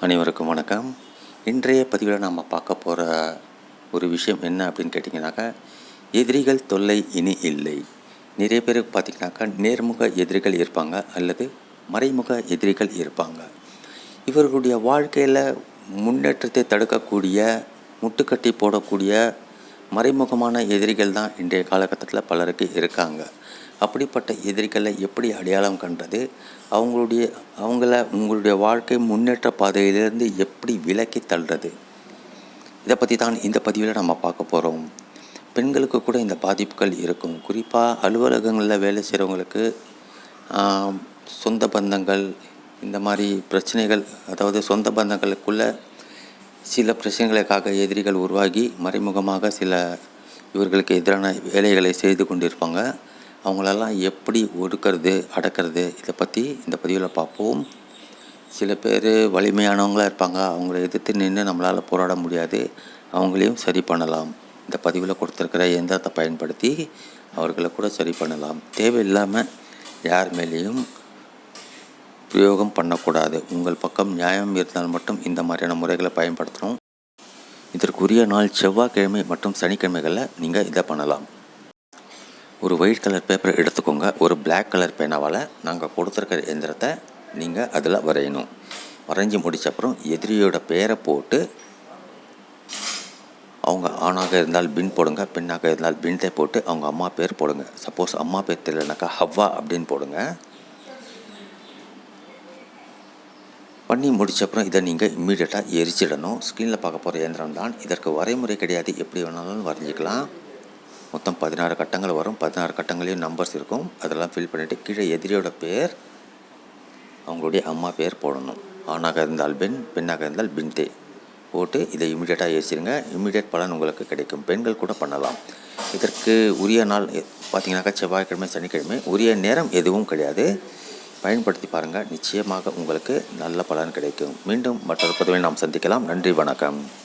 அனைவருக்கும் வணக்கம். இன்றைய பதிவில் நாம் பார்க்க போகிற ஒரு விஷயம் என்ன அப்படின்னு கேட்டிங்கனாக்கா எதிரிகள் தொல்லை இனி இல்லை. நிறைய பேருக்கு பார்த்திங்கனாக்கா நேர்முக எதிரிகள் இருப்பாங்க அல்லது மறைமுக எதிரிகள் இருப்பாங்க. இவர்களுடைய வாழ்க்கையில் முன்னேற்றத்தை தடுக்கக்கூடிய முட்டுக்கட்டி போடக்கூடிய மறைமுகமான எதிரிகள் தான் இன்றைய காலகட்டத்தில் பலருக்கு இருக்காங்க. அப்படிப்பட்ட எதிரிகளை எப்படி அடையாளம் கண்டது? அவங்களுடைய அவங்கள உங்களுடைய வாழ்க்கை முன்னேற்ற பாதையிலிருந்து எப்படி விலக்கி தள்ளுறது? இதை பற்றி தான் இந்த பதிவில் நம்ம பார்க்க போகிறோம் பெண்களுக்கு கூட இந்த பாதிப்புகள் இருக்கும். குறிப்பாக அலுவலகங்களில் வேலை செய்கிறவங்களுக்கு சொந்த பந்தங்கள் இந்த மாதிரி பிரச்சனைகள் அதாவது சொந்த பந்தங்களுக்குள்ள சில பிரச்சனைகளுக்காக எதிரிகள் உருவாகி மறைமுகமாக சில இவர்களுக்கு எதிரான வேலைகளை செய்து கொண்டிருப்பாங்க. அவங்களெல்லாம் எப்படி ஒடுக்கிறது அடக்கிறது இதை பற்றி இந்த பதிவில் பார்ப்போம். சில பேர் வலிமையானவங்களாக இருப்பாங்க. அவங்கள எதிர்த்து நின்று நம்மளால் போராட முடியாது. அவங்களையும் சரி பண்ணலாம். இந்த பதிவில் கொடுத்துருக்கிற எந்திரத்தை பயன்படுத்தி அவர்களை கூட சரி பண்ணலாம். தேவையில்லாமல் யார் மேலேயும் பிரயோகம் பண்ணக்கூடாது. உங்கள் பக்கம் நியாயம் இருந்தால் மட்டும் இந்த மாதிரியான முறைகளை பயன்படுத்தணும். இதற்குரிய நாள் செவ்வாய்க்கிழமை மற்றும் சனிக்கிழமைகளில் நீங்கள் இதை பண்ணலாம். ஒரு ஒயிட் கலர் பேப்பர் எடுத்துக்கோங்க. ஒரு பிளாக் கலர் பேனாவால் நாங்கள் கொடுத்துருக்கிற எந்திரத்தை நீங்கள் அதில் வரையணும். வரைஞ்சி முடித்த அப்புறம் எதிரியோட பேரை போட்டு அவங்க ஆணாக இருந்தால் பின் போடுங்க பெண்ணாக இருந்தால் பின்தை போட்டு அவங்க அம்மா பேர் போடுங்க. சப்போஸ் அம்மா பேர் தெரியலனாக்கா ஹவ்வா அப்படின்னு போடுங்க. பண்ணி முடித்தப்புறம் இதை நீங்கள் இம்மீடியட்டாக எரிச்சிடணும். ஸ்க்ரீனில் பார்க்க போகிற இயந்திரம் தான். இதற்கு வரைமுறை கிடையாது. எப்படி வேணாலும் வரைஞ்சிக்கலாம். மொத்தம் பதினாறு கட்டங்கள் வரும். பதினாறு கட்டங்களையும் நம்பர்ஸ் இருக்கும். அதெல்லாம் ஃபில் பண்ணிவிட்டு கீழே எதிரியோட பேர் அவங்களுடைய அம்மா பேர் போடணும். ஆணாக இருந்தால் பெண் பெண்ணாக இருந்தால் பின்தே. போட்டு இதை இமீடியட்டாக ஏசிடுங்க. இமீடியட் பலன் உங்களுக்கு கிடைக்கும். பெண்கள் கூட பண்ணலாம். இதற்கு உரிய நாள் பார்த்தீங்கன்னாக்கா செவ்வாய்க்கிழமை சனிக்கிழமை. உரிய நேரம் எதுவும் கிடையாது. பயன்படுத்தி பாருங்கள் நிச்சயமாக உங்களுக்கு நல்ல பலன் கிடைக்கும். மீண்டும் மற்றொரு பதவியை நாம் சந்திக்கலாம். நன்றி வணக்கம்.